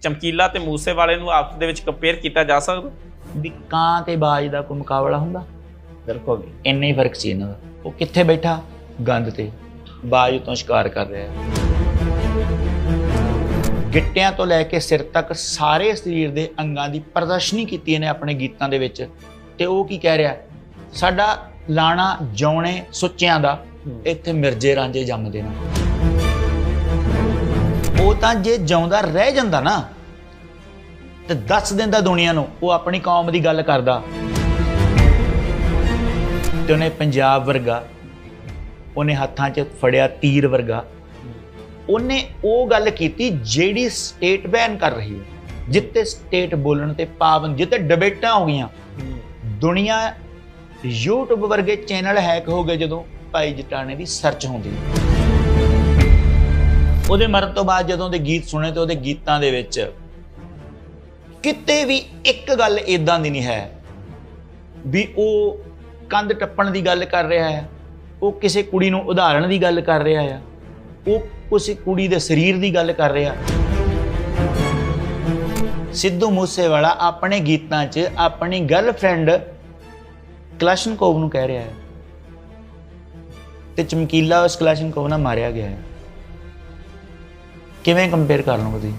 ਚਮਕੀਲਾ ਤੇ ਮੂਸੇ ਵਾਲੇ ਨੂੰ ਆਪਸ ਦੇ ਵਿੱਚ ਕੰਪੇਅਰ ਕੀਤਾ ਜਾ ਸਕਦਾ? ਵੀ ਕਾਂ ਤੇ ਬਾਜ ਦਾ ਕੋਈ ਮੁਕਾਬਲਾ ਹੁੰਦਾ? ਬਿਲਕੁਲ ਇੰਨਾ ਹੀ ਫ਼ਰਕ ਸੀ ਇਹਨਾਂ ਦਾ। ਉਹ ਕਿੱਥੇ ਬੈਠਾ? ਗੰਦ ਤੇ। ਬਾਜ ਤੋਂ ਸ਼ਿਕਾਰ ਕਰ ਰਿਹਾ ਹੈ। ਗਿੱਟਿਆਂ ਤੋਂ ਲੈ ਕੇ ਸਿਰ ਤੱਕ ਸਾਰੇ ਸਰੀਰ ਦੇ ਅੰਗਾਂ ਦੀ ਪ੍ਰਦਰਸ਼ਨੀ ਕੀਤੀ ਇਹਨੇ ਆਪਣੇ ਗੀਤਾਂ ਦੇ ਵਿੱਚ। ਤੇ ਉਹ ਕੀ ਕਹਿ ਰਿਹਾ? ਸਾਡਾ ਲਾਣਾ ਜੌਣੇ ਸੁੱਚਿਆਂ ਦਾ। ਇੱਥੇ ਮਿਰਜੇ ਰਾਂਝੇ ਜੰਮਦੇ ਨੇ। ਉਹ ਤਾਂ ਜੇ ਜਿਉਂਦਾ ਰਹਿ ਜਾਂਦਾ ਨਾ, ਤੇ ਦੱਸ ਦਿੰਦਾ ਦੁਨੀਆ ਨੂੰ, ਉਹ ਆਪਣੀ ਕੌਮ ਦੀ ਗੱਲ ਕਰਦਾ। ਤੇ ਉਹਨੇ ਪੰਜਾਬ ਵਰਗਾ, ਉਹਨੇ ਹੱਥਾਂ 'ਚ ਫੜਿਆ ਤੀਰ ਵਰਗਾ। ਉਹਨੇ ਉਹ ਗੱਲ ਕੀਤੀ ਜਿਹੜੀ ਸਟੇਟ ਬੈਨ ਕਰ ਰਹੀ ਹੈ। ਜਿੱਤੇ ਸਟੇਟ ਬੋਲਣ ਤੇ ਪਾਬੰਦ ਜਿੱਤੇ ਡਿਬੇਟਾਂ ਹੋ ਗਈਆਂ। ਦੁਨੀਆ YouTube ਵਰਗੇ ਚੈਨਲ ਹੈਕ ਹੋ ਗਏ ਜਦੋਂ ਭਾਈ ਜਟਾਣੇ ਦੀ ਸਰਚ ਹੁੰਦੀ। ਉਹਦੇ ਮਰਨ ਤੋਂ ਬਾਅਦ ਜਦੋਂ ਉਹਦੇ ਗੀਤ ਸੁਣੇ ਤੇ ਉਹਦੇ ਗੀਤਾਂ ਦੇ ਵਿੱਚ ਕਿਤੇ ਵੀ ਇੱਕ ਗੱਲ ਇਦਾਂ ਦੀ ਨਹੀਂ ਹੈ ਵੀ ਉਹ ਕੰਧ ਟੱਪਣ ਦੀ ਗੱਲ ਕਰ ਰਿਹਾ ਹੈ, ਉਹ ਕਿਸੇ ਕੁੜੀ ਨੂੰ ਉਦਾਹਰਣ ਦੀ ਗੱਲ ਕਰ ਰਿਹਾ ਹੈ, ਉਹ ਕਿਸੇ ਕੁੜੀ ਦੇ ਸਰੀਰ ਦੀ ਗੱਲ ਕਰ ਰਿਹਾ ਸਿੱਧੂ ਮੂਸੇਵਾਲਾ ਆਪਣੇ ਗੀਤਾਂ 'ਚ ਆਪਣੀ ਗਰਲਫ੍ਰੈਂਡ ਕਲਾਸ਼ਨਕੋਵ ਨੂੰ ਕਹਿ ਰਿਹਾ ਹੈ ਤੇ ਚਮਕੀਲਾ ਉਸ ਕਲਾਸ਼ਨਕੋਵ ਨਾਲ ਮਾਰਿਆ ਗਿਆ ਹੈ। ਕਿਵੇਂ ਕੰਪੇਅਰ ਕਰ ਲਓਗੇ ਤੁਸੀਂ?